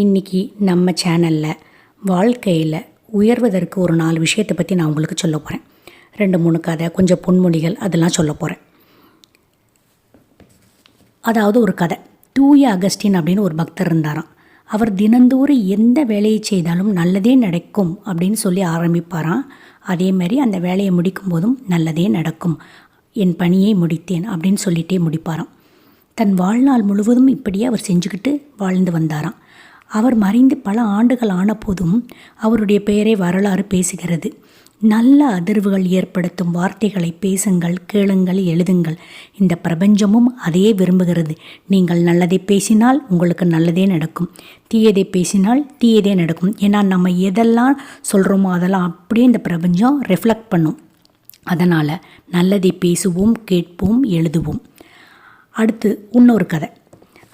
இன்றைக்கி நம்ம சேனலில் வாழ்க்கையில் உயர்வதற்கு ஒரு நாலு விஷயத்தை பற்றி நான் உங்களுக்கு சொல்ல போகிறேன் ரெண்டு மூணு கதை கொஞ்சம் பொன்மொழிகள் அதெல்லாம் சொல்ல போகிறேன் அதாவது ஒரு கதை. தூய அகஸ்டின் அப்படின்னு ஒரு பக்தர் இருந்தாராம். அவர் தினந்தோறும் எந்த வேலையை செய்தாலும் நல்லதே நடக்கும் அப்படின்னு சொல்லி ஆரம்பிப்பாராம். அதே மாதிரி அந்த வேலையை முடிக்கும் போதும் நல்லதே நடக்கும். என் பணியை முடித்தேன் அப்படின்னு சொல்லிட்டே முடிப்பாராம். தன் வாழ்நாள் முழுவதும் இப்படியே அவர் செஞ்சுக்கிட்டு வாழ்ந்து வந்தாராம். அவர் மறைந்து பல ஆண்டுகள் ஆன போதும் அவருடைய பெயரை வரலாறு பேசுகிறது. நல்ல அதிர்வுகள் ஏற்படுத்தும் வார்த்தைகளை பேசுங்கள் கேளுங்கள் எழுதுங்கள். இந்த பிரபஞ்சமும் அதையே விரும்புகிறது. நீங்கள் நல்லதை பேசினால் உங்களுக்கு நல்லதே நடக்கும். தீயதை பேசினால் தீயதே நடக்கும். ஏன்னா நம்ம எதெல்லாம் சொல்கிறோமோ அதெல்லாம் அப்படியே இந்த பிரபஞ்சம் ரிஃப்ளெக்ட் பண்ணும். அதனால் நல்லதை பேசுவோம் கேட்போம் எழுதுவோம். அடுத்து இன்னொரு கதை.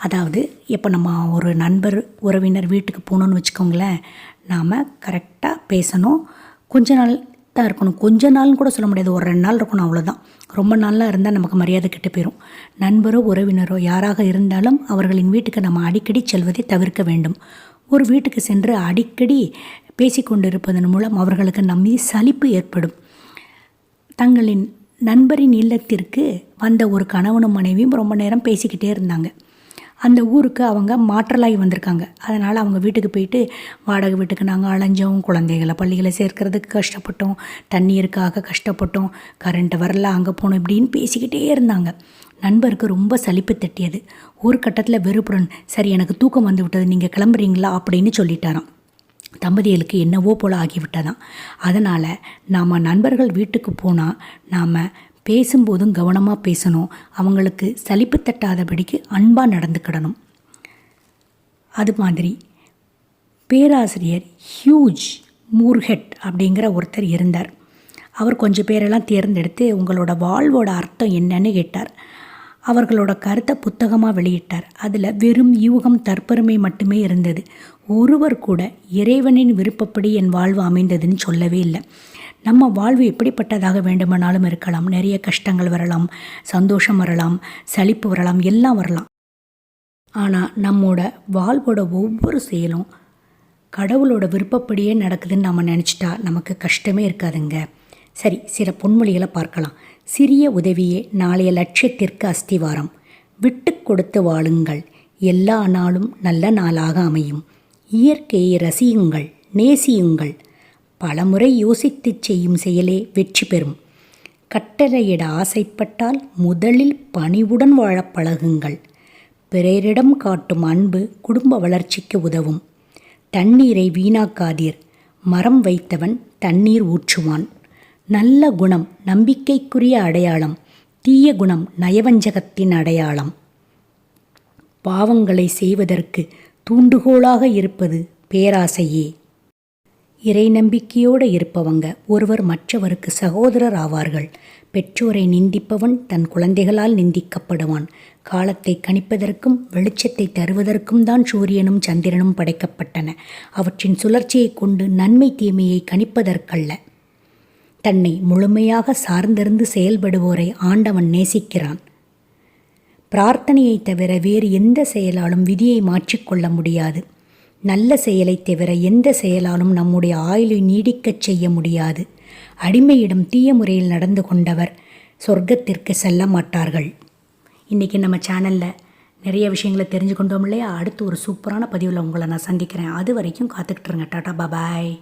அதாவது இப்போ நம்ம ஒரு நண்பர் உறவினர் வீட்டுக்கு போகணுன்னு வச்சுக்கோங்களேன் நாம் கரெக்டாக பேசணும். கொஞ்ச நாள் தான் இருக்கணும். கொஞ்ச நாள்னு கூட சொல்ல முடியாது. ஒரு ரெண்டு நாள் இருக்கணும் அவ்வளோதான் ரொம்ப நாளாக இருந்தால் நமக்கு மரியாதை கெட்டு போயிடும் நண்பரோ உறவினரோ யாராக இருந்தாலும் அவர்களின் வீட்டுக்கு நம்ம அடிக்கடி செல்வதை தவிர்க்க வேண்டும். ஒரு வீட்டுக்கு சென்று அடிக்கடி பேசிக்கொண்டு இருப்பதன் மூலம் அவர்களுக்கு நம் சலிப்பு ஏற்படும். தங்களின் நண்பரின் இல்லத்திற்கு வந்த ஒரு கணவனும் மனைவியும் ரொம்ப நேரம் பேசிக்கிட்டே இருந்தாங்க. அந்த ஊருக்கு அவங்க மாற்றலாகி வந்திருக்காங்க. அதனால் அவங்க வீட்டுக்கு போயிட்டு வாடகை வீட்டுக்கு நாங்கள் அலைஞ்சோம். குழந்தைகளை பள்ளிகளை சேர்க்கறதுக்கு கஷ்டப்பட்டோம். தண்ணீருக்காக கஷ்டப்பட்டோம். கரண்ட் வரல அங்கே போனோம் இப்படின்னு பேசிக்கிட்டே இருந்தாங்க. நண்பருக்கு ரொம்ப சலிப்பு தட்டியது. ஒரு கட்டத்தில் வெறுப்புடன் சரி எனக்கு தூக்கம் வந்து விட்டது. நீங்கள் கிளம்புறீங்களா? அப்படின்னு சொல்லிட்டாராம். தம்பதிகளுக்கு என்னவோ போல் ஆகிவிட்டதாம். அதனால் நாம் நண்பர்கள் வீட்டுக்கு போனால் நாம் பேசும்போதும் கவனமாக பேசணும். அவங்களுக்கு சலிப்பு தட்டாதபடிக்கு அன்பாக நடந்துக்கிடணும். அது மாதிரி பேராசிரியர் ஹியூஜ் மூர்ஹெட் அப்படிங்கிற ஒருத்தர் இருந்தார். அவர் கொஞ்சம் பேரெல்லாம் தேர்ந்தெடுத்து உங்களோட வாழ்வோட அர்த்தம் என்னன்னு கேட்டார். அவர்களோட கருத்தை புத்தகமாக வெளியிட்டார். அதில் வெறும் யூகம் தற்பெருமை மட்டுமே இருந்தது. ஒருவர் கூட இறைவனின் விருப்பப்படி என் வாழ்வு அமைந்ததுன்னு சொல்லவே இல்லை. நம்ம வாழ்வு எப்படிப்பட்டதாக வேண்டுமானாலும் இருக்கலாம். நிறைய கஷ்டங்கள் வரலாம் சந்தோஷம் வரலாம் சலிப்பு வரலாம் எல்லாம் வரலாம். ஆனால் நம்மோட வாழ்வோட ஒவ்வொரு செயலும் கடவுளோட விருப்பப்படியே நடக்குதுன்னு நம்ம நினச்சிட்டா நமக்கு கஷ்டமே இருக்காதுங்க. சரி சில பொன்மொழிகளை பார்க்கலாம். சிறிய உதவியே நாளைய லட்சியத்திற்கு அஸ்திவாரம். விட்டு கொடுத்து வாழுங்கள். எல்லா நாளும் நல்ல நாளாக அமையும். இயற்கையை ரசியுங்கள் நேசியுங்கள். பலமுறை யோசித்துச் செய்யும் செயலே வெற்றி பெறும். கட்டளையிட ஆசைப்பட்டால் முதலில் பணிவுடன் வாழ பழகுங்கள். பிறரிடம் காட்டும் அன்பு குடும்ப வளர்ச்சிக்கு உதவும். தண்ணீரை வீணாக்காதீர். மரம் வைத்தவன் தண்ணீர் ஊற்றுவான். நல்ல குணம் நம்பிக்கைக்குரிய அடையாளம் தீய குணம் நயவஞ்சகத்தின் அடையாளம். பாவங்களை செய்வதற்கு தூண்டுகோலாக இருப்பது பேராசையே. இறை நம்பிக்கையோடு இருப்பவங்க ஒருவர் மற்றவருக்கு சகோதரர் ஆவார்கள். பெற்றோரை நிந்திப்பவன் தன் குழந்தைகளால் நிந்திக்கப்படுவான். காலத்தை கணிப்பதற்கும் வெளிச்சத்தை தருவதற்கும் தான் சூரியனும் சந்திரனும் படைக்கப்பட்டன. அவற்றின் சுழற்சியை கொண்டு நன்மை தீமையை கணிப்பதற்கல்ல. தன்னை முழுமையாக சார்ந்திருந்து செயல்படுவோரை ஆண்டவன் நேசிக்கிறான். பிரார்த்தனையை தவிர வேறு எந்த செயலாலும் விதியை மாற்றிக்கொள்ள முடியாது. நல்ல செயலை தவிர எந்த செயலாலும் நம்முடைய ஆயுளை நீடிக்கச் செய்ய முடியாது. அடிமையிடம் தீய முறையில் நடந்து கொண்டவர் சொர்க்கத்திற்கு செல்ல மாட்டார்கள். இன்றைக்கி நம்ம சேனலில் நிறைய விஷயங்களை தெரிஞ்சு கொண்டோம் இல்லையா? அடுத்து ஒரு சூப்பரான பதிவில் உங்களை நான் சந்திக்கிறேன். அது வரைக்கும் காத்துக்கிட்டுருங்க டாட்டா பாபாய்.